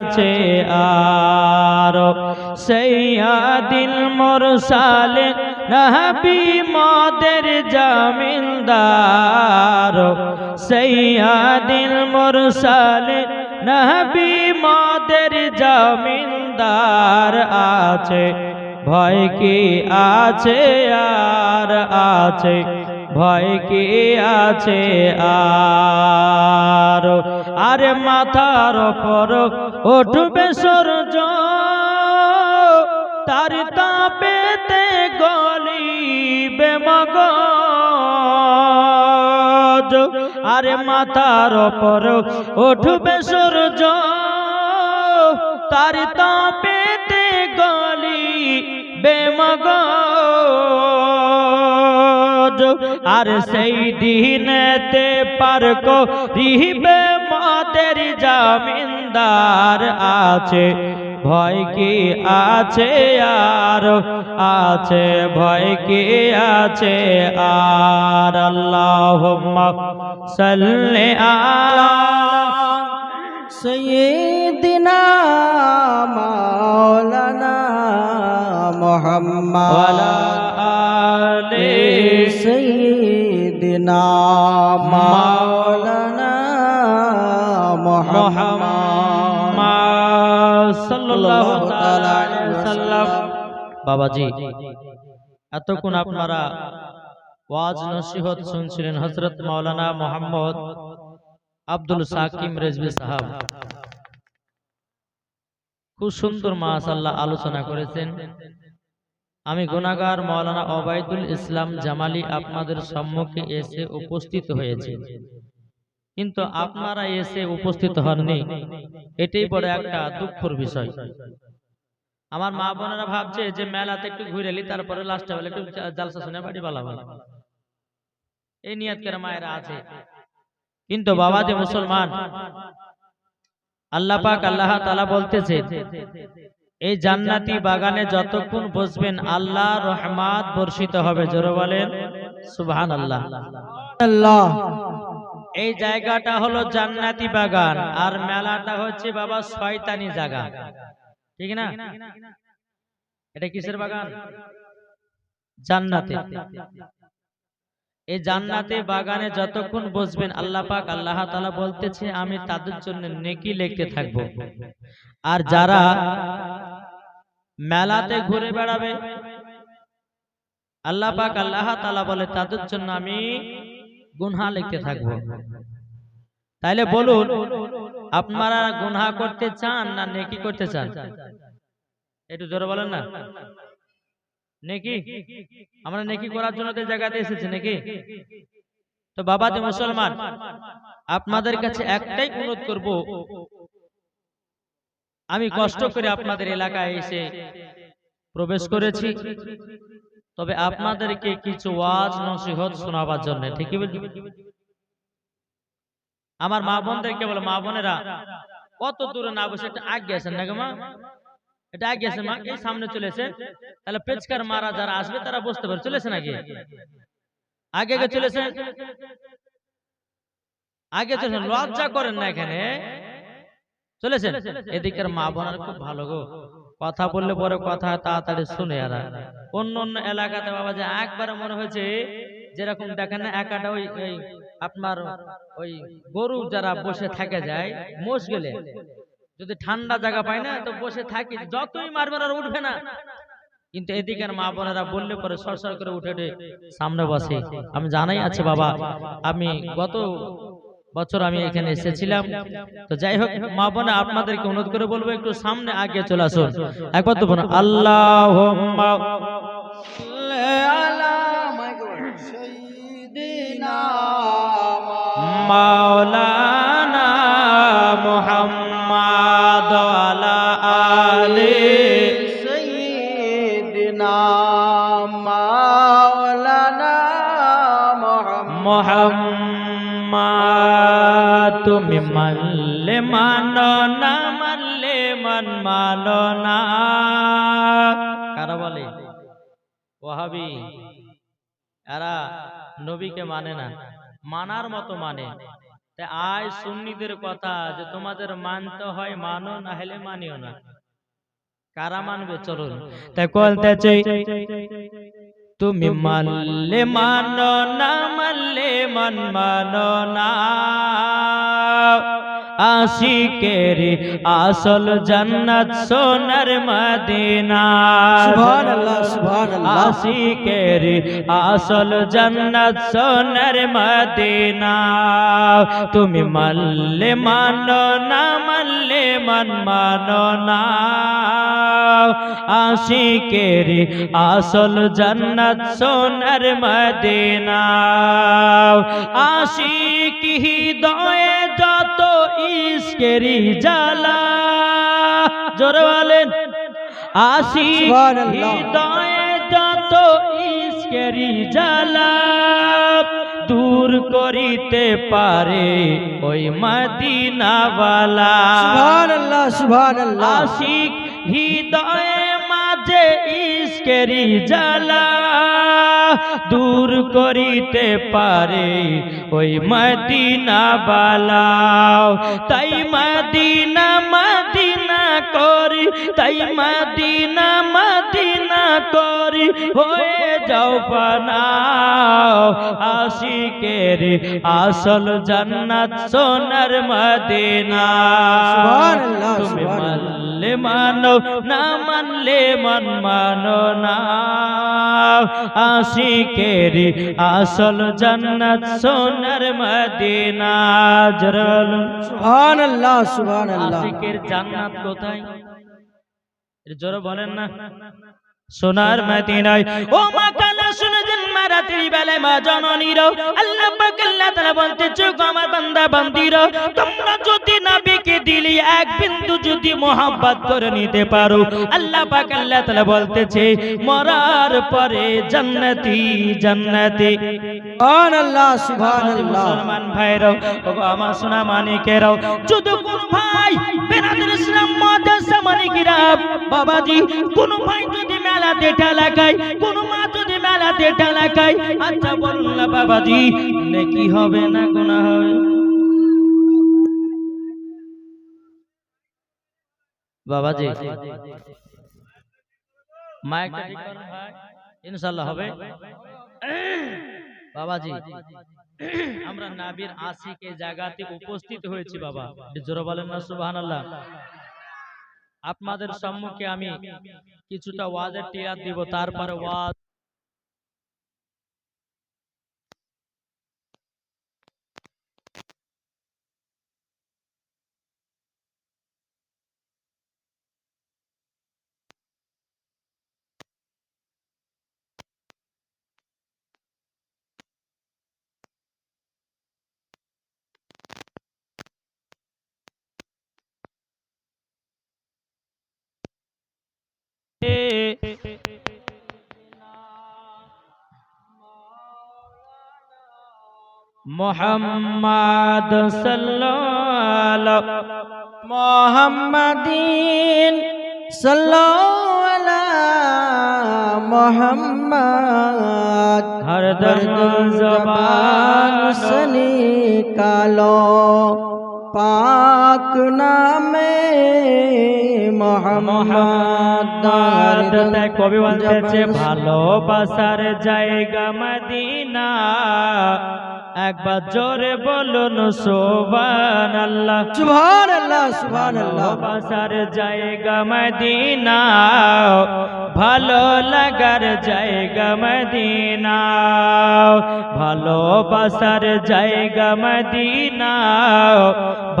আছে আর সৈয়াদিন মোরসালে, নবী মদের জমিনদার। সৈয়াদিন মোরসালে, নবী মদের জমিনদার আছে। ভয় কি আছে আর আছে? ভয় কি আছে আর? আরে মাথার ওপর উঠবে সূর্য। তার তাপেতে গলিবে মগজ। আরে মাথার ওপর উঠবে সূর্য। তার তাপেতে গলি বেমগজ আর সেই দিনেতে পার করিবে মদের জামিনদার আছে? ভয় কি আছে আর? আছে, ভয় কি আছে আর? আল্লাহ সাল্লে আলা সৈদিনা মৌলানা মোহাম্মদ আলে সৈদিনা মা বাবাজি, এতক্ষণ আপনারা ওয়াজ নসিহত শুনছিলেন হজরত মাওলানা মোহাম্মদ আব্দুল সাকিম রেজভি সাহাব। খুব সুন্দর মাশাআল্লাহ আলোচনা করেছেন। আমি গুনাগার মাওলানা ওবায়দুল ইসলাম জামালি আপনাদের সম্মুখে এসে উপস্থিত হয়েছি। কিন্তু আপনারা এসে উপস্থিত হননি। এটাই বড় একটা দুঃখর বিষয়। আমার মা বোনেরা ভাবছে যে মেলাতে একটু ঘুরে এলি তারপরে লাস্টে বেলা একটু জালসা শুনে বাড়ি পালাবো এই নিয়াত করে মায়েরা আছে। কিন্তু বাবা যে মুসলমান। আল্লাহ পাক আল্লাহ তালা বলতেছে এই জান্নাতি বাগানে যতক্ষণ বসবেন আল্লাহ রহমাত বর্ষিত হবে। জোর বলেন সুবাহ আল্লাহ আল্লাহ এই জায়গাটা হলো জান্নাতি বাগান, আর মেলাটা হচ্ছে বাবা শয়তানি জায়গা। ঠিক না? এটা কিসের বাগান? জান্নাতে এই জান্নাতে বাগানে যতক্ষণ বসবেন, আল্লাহ পাক আল্লাহ তাআলা বলতেছে, আমি তাদের জন্য নেকি লিখতে থাকব। আর যারা মেলাতে ঘুরে বেড়াবে, আল্লাহ পাক আল্লাহ তাআলা বলে, তাদের জন্য আমি গুনহা লিখতে থাকব। তাইলে বলুন আপনারা গুনহা করতে চান না নেকি করতে চান? একটু জোরে বলেন না। নেকি? আমরা নেকি করার জন্য তো এই জায়গাতে এসেছি নাকি? তো বাবা যে মুসলমান আপনাদের কাছে একটাই অনুরোধ করব। আমি কষ্ট করে আপনাদের এলাকায় এসে প্রবেশ করেছি। তবে আপনাদেরকে কিছু ওয়াজ নসিহত শোনাবার জন্য বলছি আমার মা বোনদেরকে বলো মা বোনেরা কত দূরে না বসে একটা আগে আছেন নাকি মা? এটা আগে আছে মা? এই সামনে চলেছে তাহলে পেচকার মারা যারা আসবে তারা বসতে পারে। চলেছে নাকি? আগে আগে চলেছে আগে চলেছেন লজ্জা করেন না এখানে। চলেছেন এদিকের মা বোনার খুব ভালো গো। কথা বললে পরে কথা তাড়াতাড়ি শুনে এরা। অন্য অন্য এলাকাতে বাবা যে একবারে মনে হয়েছে যেরকম দেখেন না একাটা ওই ওই আপনার ওই গরু যারা বসে থাকে যায় মোষ গেলে। যদি ঠান্ডা জায়গা পায় না তো বসে থাকি যতই মারবেন আর উঠবে না। কিন্তু এদিকের মা বোনেরা বললে পরে সরসর করে উঠে উঠে সামনে বসে আমি জানাই আছে বাবা আমি গত বছর আমি এখানে এসেছিলাম। তো যাই হোক মা বোন আপনাদেরকে অনুরোধ করে বলব একটু সামনে আগে চলে আসুন। একবার তো বোন আল্লাহ মাওলা মানো না মানলে মান মানো না। কারা বলে? ওহাবি এরা নবীকে মানে না, মানার মতো মানে। আয় সুন্নিদের কথা যে তোমাদের মানতে হয়, মানো না হলে মানিও না। কারা মানবে? চলুন। তাই তুমি মানলে মানো না, মানলে মন মানো না। আশিকের আসল জান্নাত সোনার মদিনা। আশিকের আসল জান্নাত সোনার মদিনা। তুমি মানলে মানো না মানলে মন মানো না। আশিকের আসল জান্নাত সোনার মদিনা। আশিক হৃদয়ে যত ইস্কেরি জ্বালা। জোরে বলেন সুবহানাল্লাহ। হৃদয়ে যত ইস্কেরি জ্বালা দূর করিতে পারে ওই মদিনাওয়ালা। সুবহানাল্লাহ সুবহানাল্লাহ। আশিক হৃদয়ে মাঝে ইস্কেরি জ্বালা দূর করিতে পারে ওই মদিনা বালাও তাই মদিনা মদিনা করি তাই মদিনা মদিনা করি হয়ে যাও পানাও। আশিকের আসল জান্নাত সোনার মদিনা। সুবহানাল্লাহ, তুমি সুবহানাল্লাহ। মানলে মানো না মানলে মন মানো না। আশিকেরি আসল জান্নাত সোনার মদিনা জরল। সুবহানাল্লাহ সুবহানাল্লাহ। আশিকের জান্নাত কোথায়? জোরে বলেন না। সোনার মদিনায়। ও মা কালা শুনে দিন মারাত্রি বেলায় মা জননীর আল্লাহ পাক আল্লাহ তাআলা বলতেছে গো আমার বান্দা বান্দির তোমরা যদি নবীকে দিলি এক বিন্দু যদি মোহাব্বত করে নিতে পারো। আল্লাহ পাক আল্লাহ তাআলা বলতেছে মরার পরে জান্নাতি জান্নাতি। সুবহানাল্লাহ সুবহানাল্লাহ। মুসলমান ভাইরাও ওগো আমার সোনা মানিকেরাও। যদি কোন ভাই বেনাদের ইসলাম মাদ্রাসা মানিকেরা বাবাজি কোন ভাই যদি মেলাতে ঠেলাকায় কোন মা যদি মেলাতে ঠেলাকায় আচ্ছা বলুন না বাবাজি নেকি হবে না গুনাহ হবে? বাবাজি ইনশাআল্লাহ হবে। বাবাজি আমরা নাবির আশিক জায়গাতে উপস্থিত হয়েছি বাবা। জোরে বলেন না সুবহানাল্লাহ। আপনাদের সম্মুখে আমি কিছুটা ওয়াজের টিয়ার দিব তারপরে ওয়াজ মোহাম্মদ সাল্লাল মোহাম্মদিন সাল্লালা মোহাম্মদ হর দর্দ জবান সনি কালো। পাক নামে মোহাম্মদ কবি বলতেছে ভালোবাসার জায়গা মদিনা। একবার জোরে বলুন সোবান আল্লাহ সুবহানাল্লাহ সুবহানাল্লাহ। ভালোবাসার জায়গা মদিনা ভালো লাগার জায়গা মদিনা ভালোবাসার জায়গা মদিনা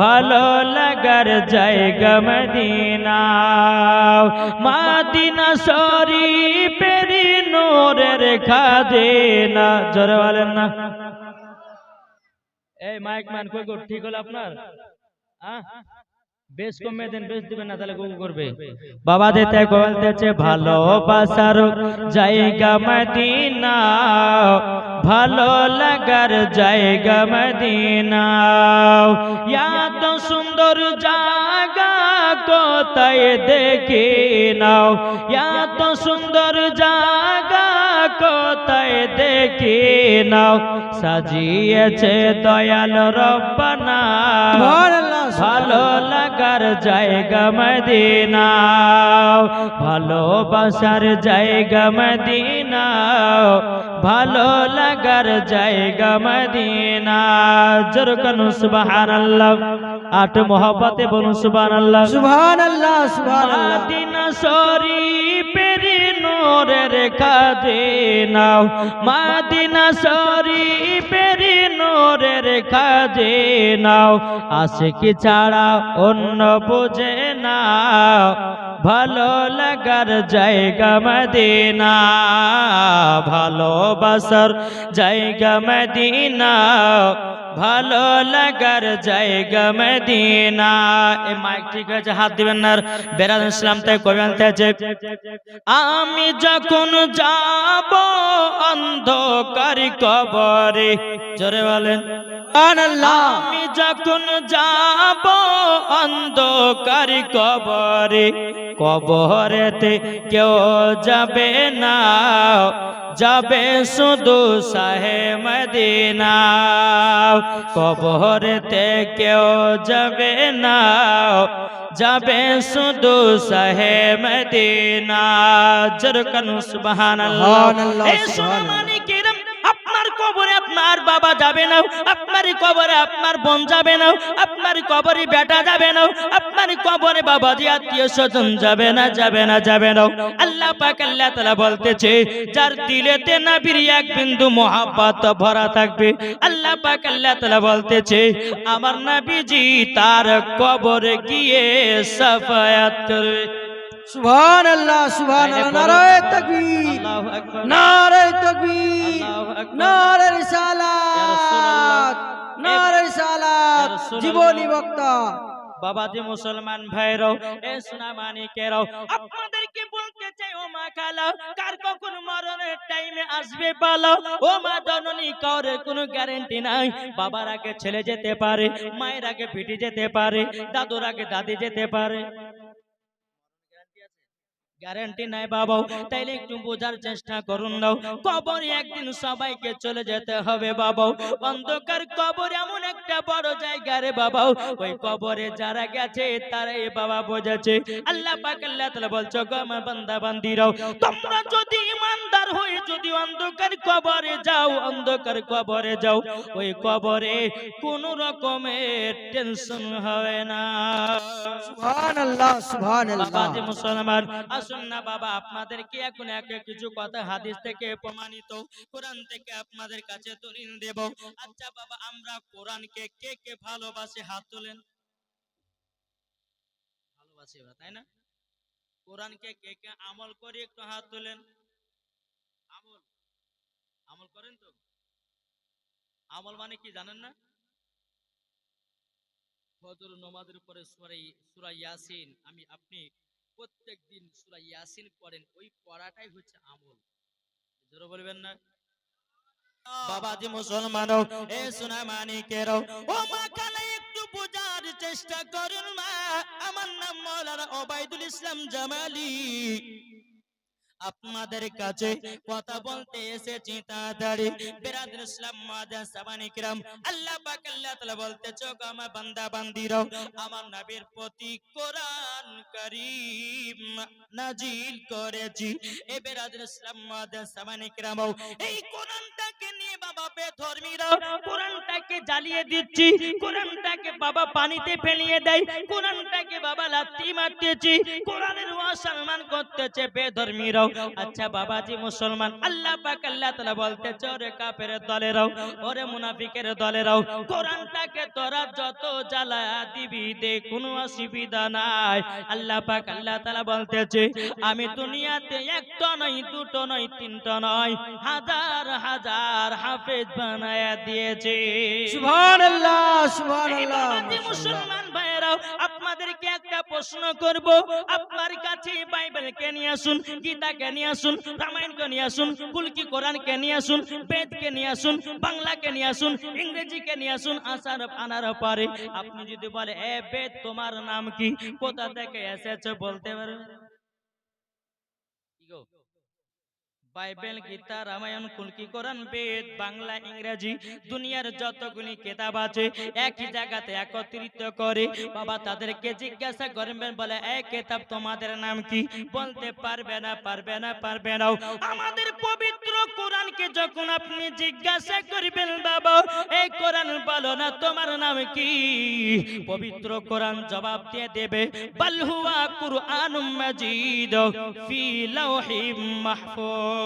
ভালো লাগার জায়গা মদিনা মাদিনা শরীফের নোরের খাজেনা জোরে বলেন না। এই মাইক ম্যান কই গো? ঠিক হলো আপনার? বেশ কমে দেন, বেশ দিবেন না, তাহলে গুগু করবে। বাবা দেতে বলতেছে, ভালোবাসার জায়গা মদিনা। ভালো লাগার জায়গা মদিনা। এত সুন্দর জায়গা কোথায় দেখে নাও? এত সুন্দর জায়গা কোথায় নাও সাজিয়েছে দয়াল রব্বানা। সুবহানাল্লাহ, ভালো লাগার জায়গা মদিনা ভালোবাসার জায়গা মদিনা ভালো লাগার জায়গা মদিনা জোর কানু সুবহানাল্লাহ আট মোহব্বতে বলুন সুবহানাল্লাহ। সুবহানাল্লাহ সুবহানাল্লাহ। মাদিনা শরীফের কাজে নাও। মাদিনা শরীফের নূরের খাজিনাও আশিকি ছাড়া অন্য বুঝে না ভালো লাগার জায়গা মদিনা ভালোবাসার জায়গা মদিনা, ভালো লাগার জায়গা মদিনা। এ মাইক ঠিক আছে, হাত দিবেন না বেরাদ ইসলাম তাই কবি আনতে আমি যখন যাব অন্ধকার কবরে, জোরে বলেন আমি যখন যাব অন্ধকার কবরে কবরেতে কেউ যাবে না যাবে শুধু সাহে মদিনা। কবরেতে কেউ যাবে না যাবে শুধু সাহে মদিনা। জরকানু সুবহানাল্লাহ। সুবহানাল্লাহ, আপনার বাবা যাবে না আপনার কবরে আপনার বোন যাবে না আপনার কবরে বেটা যাবে না আপনার কবরে বাবাজি আত্মীয় স্বজন যাবে না যাবে না যাবে না। আল্লাহ পাক আল্লাহ তাআলা বলতেছে যার দিলেতে নবীর এক বিন্দু মহাব্বত ভরা থাকবে। আল্লাহ পাক আল্লাহ তাআলা বলতেছে আমার নবীজি তার কবরে গিয়ে সাফায়াত করবে। সুবহানাল্লাহ সুবহানাল্লাহ নারায়ে তাকবীর। আল্লাহু আকবার। নারায়ে তাকবীর আল্লাহু আকবার। নারে রিসালাত রাসূলুল্লাহ। নারে রিসালাত রাসূলুল্লাহ। জীবনী বক্তা। বাবাজি মুসলমান ভাইরাও এ সোনা মানিকেরাও আপনাদেরকে বলতে চাই ও মা খালা কার কখন মরণের টাইমে আসবে বলো ও মা জননী কাউরের কোনো গ্যারান্টি নাই। বাবার আগে ছেলে যেতে পারে মায়ের আগে পিটি যেতে পারে দাদুর আগে দাদি যেতে পারে। গ্যারান্টি নাই বাবাও তাইলে একটু বোঝার চেষ্টা করুন নাও কবরে একদিন সবাইকে চলে যেতে হবে বাবাও। অন্ধকার কবর এমন একটা বড় জায়গা রে বাবাও। ওই কবরে যারা গেছে তারাই বাবা বোঝাছে। আল্লাহ পাক আল্লাহ তাআলা বলছো গো আমার বান্দা বান্দিরাও তোমরা যদি ইমানদার হয়ে যদি অন্ধকার কবরে যাও অন্ধকার কবরে যাও ওই কবরে কোন রকমের টেনশন হবে না। সুবহানাল্লাহ সুবহানাল্লাহ। মুসলমান আসুন না বাবা, আপনাদেরকে এখন এক কিছু কথা হাদিস থেকে প্রমাণিত, কোরআন থেকে আপনাদের কাছে দলিল দেব। আচ্ছা বাবা, আমরা কোরআনকে কে কে ভালোবাসে? হাত তোলেন। ভালোবাসি ওরা, তাই না? কোরআনকে কে কে আমল করে একটু হাত তোলেন। আমল। আমল করেন তো? আমল মানে কি জানেন না? ফজর নমাজের পরে সূরা সূরা ইয়াসিন, আমি আপনি প্রত্যেক দিন সুরা ইয়াসিন পড়েন, ওই পড়াটাই হচ্ছে আমল। জোরে বলবেন না? বাবাজি মুসলমান এ সোনা মানিকের ও মা কালা একটু বোঝার চেষ্টা করুন মা। আমার নাম মৌলানা ওবাইদুল ইসলাম জামালি। আপনাদের কাছে কথা বলতে এসেছি তাড়াতাড়ি। বেরাদুল ইসলাম মাদান সাবানি কিরাম আল্লাহ পাক আল্লাহ তাআলা বলতে, চোখ আমার বান্দা, বান্দিরাও, আমার নবীর প্রতি কোরআন কারীম নাজিল করেছি। এ বেরাদুল ইসলাম মাদান সাবানি কিরাম এই কোরআনটাকে নিয়ে বাবা বেধর্মীরা, কোরআনটাকে জ্বালিয়ে দিচ্ছি, কোরআনটাকে বাবা পানিতে ফেলিয়ে দেয়, কোরআনটাকে বাবা লাত্তি মারতেছি, কোরআনের অসম্মান করতেছে আচ্ছা বাবাজি মুসলমান আল্লাহ পাক আল্লাহ তাআলা বলতেছে ওরে কাফের দলেরাও ওরে মুনাফিকের দলেরাও কোরআনটাকে তোরা যত জ্বালা দিবি দে কোনো অসুবিধা নাই। আল্লাহ পাক আল্লাহ তাআলা বলতেছে আমি দুনিয়াতে একটা নয় দুটো নয় তিনটা নয় হাজার হাজার হাফেজ বানায়া দিয়েছে। সুবহানাল্লাহ সুবহানাল্লাহ মুসলমান ভাইয়েরাও আপনাদেরকে একটা প্রশ্ন করব। আপনার কাছে বাইবেলকে নিয়ে আসুন গীতাকে নিয়ে আসুন? রামায়ণকে নিয়ে আসুন? কুলকি কোরআনকে নিয়ে আসুন? বেদকে নিয়ে আসুন? বাংলাকে নিয়ে আসুন? ইংরেজিকে নিয়ে আসুন? আসার আনার পরে। আপনি যদি বলে, এ বেদ, তোমার নাম কি? কোথা থেকে এসেছে বলতে পারবেন কি গো? বাইবেল গীতা রামায়ণ কুলকি কোরআন বেদ বাংলা ইংরেজি দুনিয়ার যতগুলি কেতাব আছে একই জায়গাতে একত্রিত করে বাবা তাদেরকে জিজ্ঞাসা করবেন বলে এই কেতাব তোমাদের নাম কি? বলতে পারবে না পারবে না। পারবে না। আমাদের পবিত্র কোরআনকে যখন আপনি জিজ্ঞাসা করবেন বাবা এই কোরআন বলো না তোমার নাম কি? পবিত্র কোরআন জবাব দিয়ে দেবে বাল হুয়া কুরআনুম মাজিদ ফি লাউহিম মাহফুজ।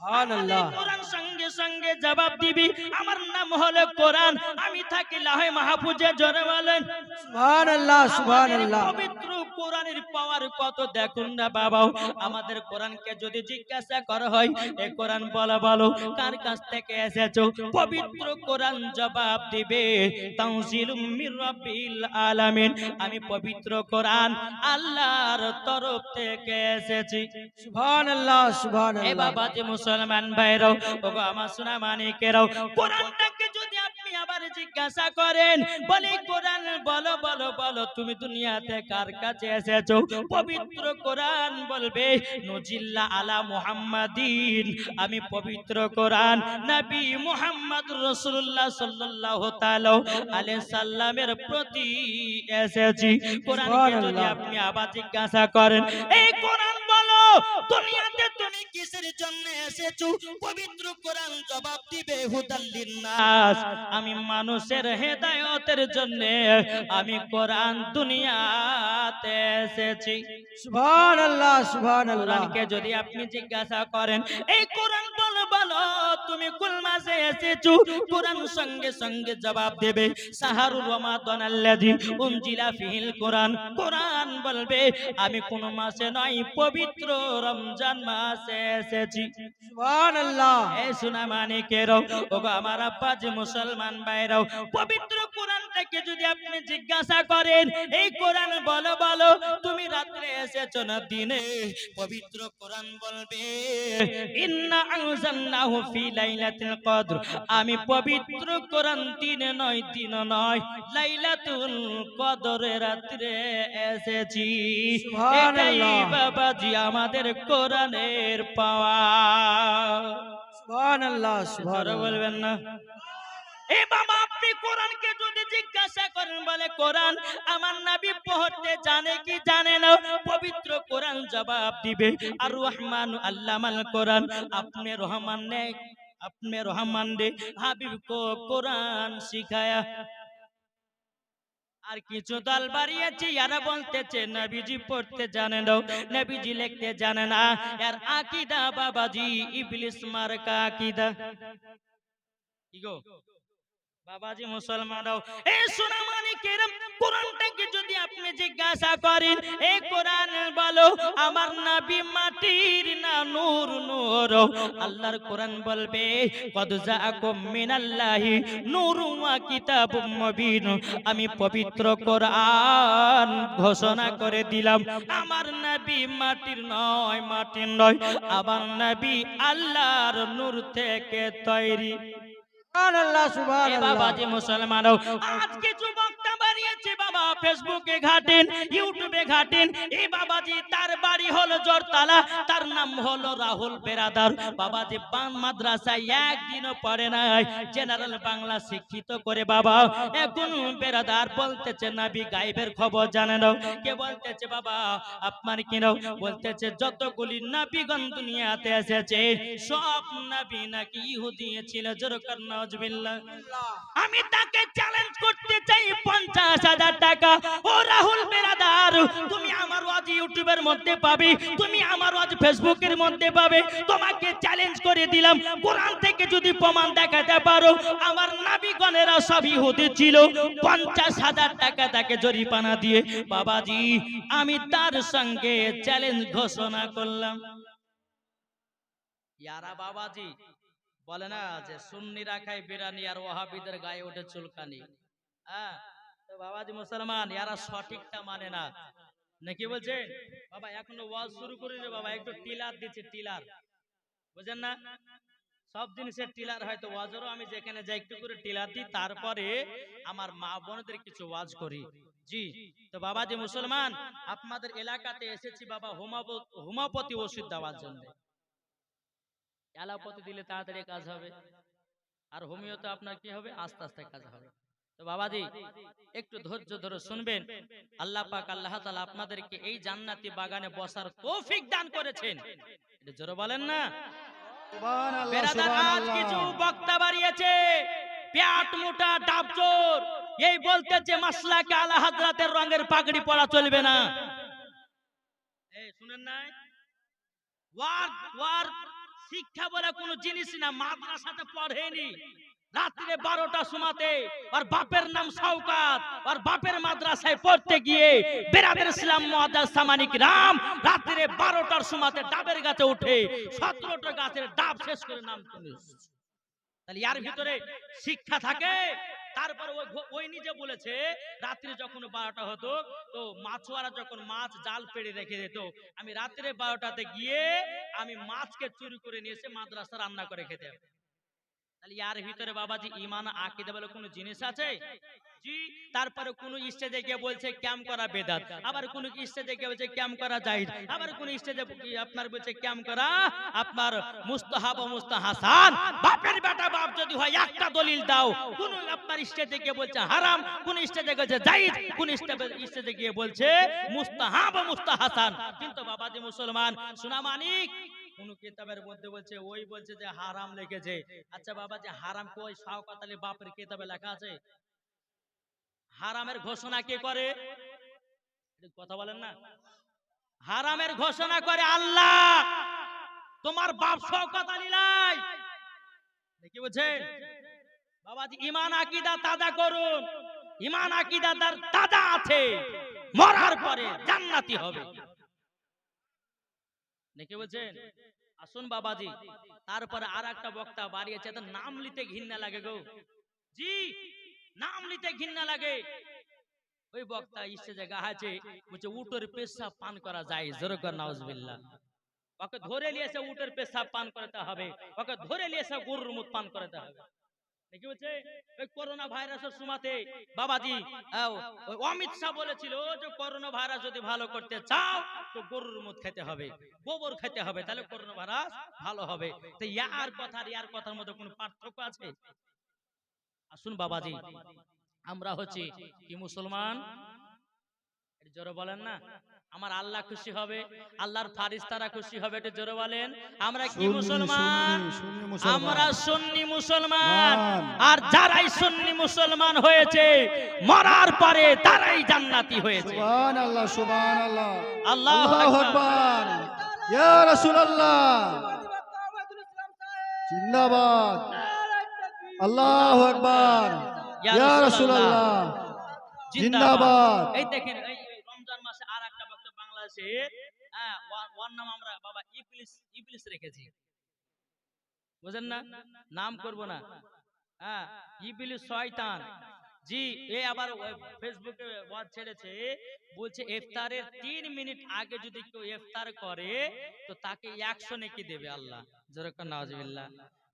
কোরআন সঙ্গে সঙ্গে জবাব দিবি। আমার নাম হলো কোরআন। আমি থাকি লাহে মাহফুজে জোরে বলেন সুবহানাল্লাহ সুবহানাল্লাহ। পবিত্র কোরআনের পাওয়ার কত দেখুন না বাবা আমাদের কোরআনকে যদি জিজ্ঞাসা করা হয় এই কোরআন বলা বলো কার কাছ থেকে এসেছ? পবিত্র কোরআন জবাব দিবে মির রাব্বিল আলামিন। আমি পবিত্র কোরআন আল্লাহর তরফ থেকে এসেছি। সুবহানাল্লাহ এ সুবহানাল্লাহ। বাবা যে মুসলমান ভাইরাও ওগো আমার সোনা মানিকেরাও কোরআনটাকে যদি আপনি আবার জিজ্ঞাসা করেন বলি কোরআন বলো বলো বলো তুমি দুনিয়াতে কার কাছে এসেছ? পবিত্র কোরআন বলবে নজিল্লা আলা মুহাম্মাদিন। আমি পবিত্র কোরআন নবী মুহাম্মদ রাসূলুল্লাহ সাল্লাল্লাহু তাআলা আলাইহি সাল্লামের প্রতি এসেছি। কোরআনকে যদি আপনি আবার জিজ্ঞাসা করেন এই কোরআন বলো দুনিয়াতে তুমি কিসের জন্য এসেছ? পবিত্র কোরআন জবাব দিবে হুদাল্লিন নাস আমি মানুষের হেদায়েতের জন্য আমি কোরআন দুনিয়াতে এসেছি। সুবহানাল্লাহ সুবহানাল্লাহ। কোরআনকে যদি আপনি জিজ্ঞাসা করেন এই কোরআন বলো তুমি কোন মাসে এসেছ? কোরআন সঙ্গে সঙ্গে জবাব দেবে সাহারুর রমাদান আল্লাযী উনজিলা কোরআন। কোরআন বলবে আমি কোন মাসে নয় পবিত্র রমজান মাসে এসেছি। সুবহানাল্লাহ। এই সোনা মানিকেরও ওগো আমার আব্বা যে মুসলমান ভাইরাও পবিত্র কোরআন থেকে যদি আপনি জিজ্ঞাসা করেন এই কোরআন বলো বলো তুমি রাত্রে এসেছ না দিনে? পবিত্র কোরআন বলবে ইন্না আনজালনাহু ফি লাইলাতুল কদর। আমি পবিত্র কোরআন দিনে নয় দিন নয় লাইলাতুল কদরে রাত্রে এসেছি। সুবহানাল্লাহ। বাবাজি আমাদের কোরআনের পাওয়া সুবহানাল্লাহ বলবেন না। আপনি কোরআনকে যদি জিজ্ঞাসা করেন, বলে, কোরআন আমার নবী পড়তে জানে কি জানে না? পবিত্র কোরআন জবাব দিবে, আর রহমান আল্লামাল কোরআন, আপনি রহমান নে, আপনি রহমান রে হাবিব কো কোরআন শিখায়া। আর কিছু দল বাড়িয়েছে, ইয়ারা বলতেছে, নবীজি পড়তে জানে না, নবীজি লিখতে জানে না। আর আকিদা বাবাজি, ইবলিস মার্কা আকিদা। কি গো? বাবাজি মুসলমানরাও এই সোনামানি কেরম কোরআনটাকে যদি আপনি জিজ্ঞাসা করেন এই কোরআন বলো, আমার নবী মাটির না নূর নূর? আল্লাহর কোরআন বলবে, কদ মিনাল্লাহি ওয়া কিতাবুম মুবিন। আমি পবিত্র কোরআন ঘোষণা করে দিলাম, আমার নবী মাটির নয় মাটির নয়, আমার নবী আল্লাহর নূর থেকে তৈরি। সুবহানাল্লাহ সুবহানাল্লাহ। বাবা যে মুসলমানও আজকে বাড়িয়েছে ফেসবুকে ঘাটেন ইউটিউবে ঘাটেন। এই বাবাজি, তার বাড়ি হলো জোরতলা, তার নাম হলো রাহুল বেরাদার। বাবাজি বাং মাদ্রাসায় একদিনও পড়ে নাই। জেনারেল বাংলা শিক্ষিত করে বাবা। এখন বেরাদার বলতেছে, নাবি গাইবের খবর জানে কে বলতেছে, বাবা, আপনার কি বলতেছে, যতগুলি নাবিগণ দুনিয়াতে এসেছে, সব নাবি নাকি ইহুদি ছিল। জোরকার নজবিল্লাহ তাকে চ্যালেঞ্জ ইউটিউবের মধ্যে পাবে, তুমি আমার ওয়াজ ফেসবুকের মধ্যে পাবে। তোমাকে চ্যালেঞ্জ করে দিলাম, কোরআন থেকে যদি প্রমাণ দেখাতে পারো, আমার নাবিগণেরা সব ইহুদি ছিল। পঞ্চাশ হাজার টাকা তাকে জরিপানা দিয়ে, বাবাজি, আমি তার সঙ্গে চ্যালেঞ্জ ঘোষণা করলাম। ইয়ারা বাবাজি, বলে না যে সুন্নিরা খায় বিরানি আর ওহাবিদের গায়ে ওঠে চুলকানি। হ্যাঁ বাবাজি মুসলমান, ইয়ারা সঠিকটা মানে না। নাকি বলছেন বাবা, এখনও ওয়াজ শুরু করিনি বাবা, একটু টিলার দিচ্ছে, টিলার। বুঝেন না? সব জিনিসের টিলার হয়তো ওয়াজেরও আমি যেখানে যাই একটু করে টিলার দিই, তারপরে আমার মা বোনদের কিছু ওয়াজ করি। জি, তো বাবাজি মুসলমান, আপনাদের এলাকাতে এসেছি বাবা হোমাপ হোমাপতি ওষুধ দেওয়ার জন্য। অ্যালোপ্যাথি দিলে তাড়াতাড়ি কাজ হবে। আর হোমিওতে আপনার কি হবে? আস্তে আস্তে কাজ হবে। তো বাবাজি একটু ধৈর্য ধরে শুনবেন। আল্লাহ পাক আল্লাহ তাআলা আপনাদেরকে এই জান্নাতি বাগানে বসার তৌফিক দান করেছেন। এটা জোরে বলেন না। আজ কিছু বক্তা বাড়িয়েছে। পেট মোটা ডাবচোর এই বলতে যে মাসলাকে আলা হাজরাতের রঙের পাগড়ি পরা চলবে না। এই শুনেন নাই? ওয়ার ওয়ার শিক্ষা বলে কোনো জিনিস না মাদ্রাসাতে পড়েনি। রাত্রে বারোটা সময়তে আর বাপের নাম সাউকাত আর বাপের মাদ্রাসায় পড়তে গিয়ে বেরাদের ইসলাম মহাদাস সামানিক রাম রাত্রে বারোটার সময়তে ডাবের গাছে উঠে সতেরোটা গাছের ডাব শেষ করে নাম তাহলে ইয়ার ভিতরে শিক্ষা থাকে। তারপর ওই নিজে বলেছে, রাত্রে যখন বারোটা হতো, তো মাছুয়ারা যখন মাছ জাল পেড়ে রেখে দিত, আমি রাত্রে বারোটাতে গিয়ে আমি মাছকে চুরি করে নিয়ে এসে মাদ্রাসা রান্না করে খেতে তাহলে ইয়ার ভিতরে বাবাজি ইমান, আকিদা বলে কোনো জিনিস আছে? জি, তারপরে কোন স্টেজে গিয়ে বলছে, ক্যাম্প করা বেদাত। আবার কোন স্টেজে গিয়ে বলছে, ক্যাম্প করা জাহিদ। আবার কোন স্টেজে আপনার বলছে, ক্যাম্প করা আপনার মুস্তাহাব মুস্তাহাসান বাপের বেটা বাপ যদি হয়, একটা দলিল দাও। কোন আপনার স্টেজে গিয়ে বলছে, হারাম। কোন স্টেজে বলছে, জাহিদ। কোন স্টেজে গিয়ে বলছে, মুস্তাহাব মুস্তাহাসান কিন্তু বাবাজি মুসলমান, সোনা কোন কিতাবের মধ্যে বলছে, ওই বলছে যে হারাম লিখেছে। আচ্ছা বাবা, যে হারাম কি ওই শাওকাত আলী বাপের কিতাবে লেখা আছে। হারামের ঘোষণা কে করে? কথা বলেন না। হারামের ঘোষণা করে আল্লাহ। তোমার বাপ শওকত আলী নাই। কি বলছেন বাবাজি ইমান আকিদা তাজা করুন। ইমান আকিদা তার তাজা আছে। মরার পরে জান্নাতি হবে। দেখে বলছেন, আসুন বাবাজি। তারপরে আর একটা বক্তা বাড়িয়েছে তার নাম ঘৃণা লাগে গো। জি, নাম ঘৃণা লাগে। ওই বক্তা স্টেজে গাহাছে বলছে, উটের পেশাব পান করা যায়, জোরকর নাউজবিল্লাহ। ওকে ধরে নিয়ে নিয়েছে উটের পেশাব পান করতে হবে, ওকে ধরে নিয়ে নিয়েছে গরুর মুখ পান করতে হবে। দেখি বলছে, ওই ইয়ার কথার মধ্যে পার্থক্য আছে? আসুন বাবাজি, আমরা হচ্ছি কি মুসলমান? জোরে বলেন না। আমার আল্লাহ খুশি হবে আল্লাহর ফারিস্তারা খুশি হবে একটু জোরে বলেন। আমরা কি মুসলমান। আমরা সুন্নি মুসলমান। আর যারাই সুন্নি মুসলমান হয়েছে মরার পরে তারাই জান্নাতি হয়েছে। সুবহানাল্লাহ সুবহানাল্লাহ। আল্লাহু আল্লাহু আকবার। ইয়া রাসূলুল্লাহ। জিন্দাবাদ। আল্লাহু আকবার। ইয়া। রাসূলুল্লাহ। জিন্দাবাদ। এই দেখেন এই এই রমজান মাসে আর একটা রেখেছি। বুঝেন না? নাম করব না। হ্যাঁ শয়তান। জি, এ আবার ফেসবুকে ছেড়েছে, বলছে, ইফতারের মিনিট আগে যদি কেউ ইফতার করে, তো তাকে একশো নেকি দেবে আল্লাহ। যেরকম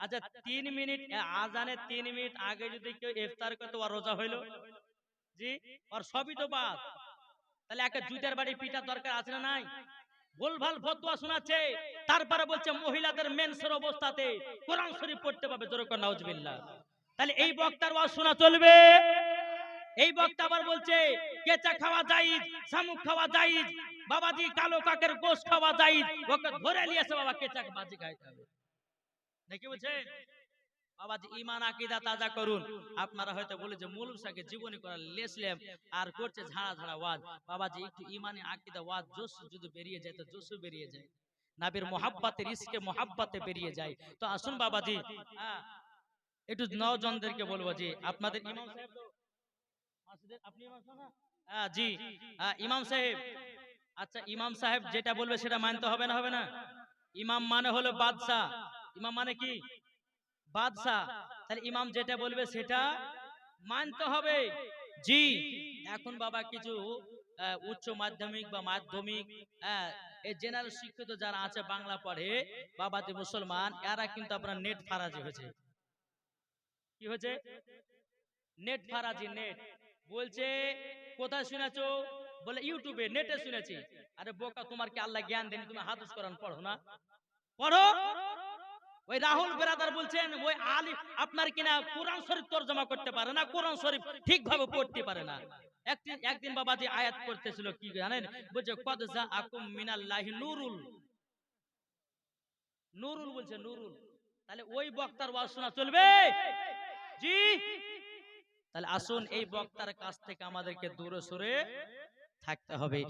আচ্ছা তিন মিনিট আজানের তিন মিনিট আগে যদি কেউ ইফতার করে, তো রোজা হইল? জি আর সবই তো বাদ। তাহলে একটা জুতার বাড়ি পিটা দরকার আছে না নাই? ভুলভাল ফতোয়া শোনাচ্ছে তারপরে বলছে মহিলাদের মেন্সের অবস্থাতে কোরআন শরীফ পড়তে পাবে জোরকর নাউজবিল্লাহ। তাহলে এই বক্তার ওয়াজ শোনা চলবে। এই বক্তা আবার বলছে কেঁচা খাওয়া যাইজ শামুক খাওয়া যাইজ বাবাজি কালো কাকের গোশ খাওয়া যাইজ ওকে ধরে নিয়েছে বাবা কেঁচা বাজি খাইতে হবে। নাকি বলছে বাবাজি ইমান আকিদা তাজা করুন। আপনারা হয়তো বলে যে জীবনী লেসলেম আর করছে ঝাড়া ঝাড়া ওয়াজ। বাবাজি একটু ইমানে আকিদা ওয়াজ যদি বেরিয়ে যায় তো বেরিয়ে যায়। নাবির মোহাব্বাতে বেরিয়ে যায়। তো আসুন বাবাজি হ্যাঁ, একটু নজনদেরকে বলব যে আপনাদের ইমাম সাহেব? হ্যাঁ জি হ্যাঁ, ইমাম সাহেব। আচ্ছা ইমাম সাহেব যেটা বলবে সেটা মানতে হবে না হবে না? ইমাম মানে হলো বাদশাহ। ইমাম মানে কি? বাদশাহ তাহলে ইমাম যেটা বলবে সেটা মানতে হবে। জি, এখন বাবা কিছু উচ্চ মাধ্যমিক বা মাধ্যমিক জেনারেল শিক্ষিত যারা আছে বাংলা পড়ে, বাবাতে মুসলমান, এরা কিন্তু আপনার নেট ফারাজি হয়েছে। কি হয়েছে? নেট ফারাজি নেট বলছে, কোথায় শুনেছো? বলে, ইউটিউবে নেটে শুনেছি। আরে বোকা, তোমার কি আল্লাহ জ্ঞান দেনি তুমি হাদিস কোরআন পড়ো না? পড়ো? ওই রাহুল বেরাদার বলছেন, ওই আলী আপনার কিনা কোরআন শরীফ তর্জমা করতে পারে না, কোরআন শরীফ ঠিকভাবে পড়তে পারে না। একদিন একদিন বাবাজি আয়াত করতেছিল, কি জানেন? বলছে, কদ জা আকুম মিনাল্লাহি নুরুল। নুরুল বলছে, নুরুল। তাহলে ওই বক্তার ওয়াজ শোনা চলবে? জি। তাহলে আসুন, এই বক্তার কাছ থেকে আমাদেরকে দূরে সরে থাকতে হবে।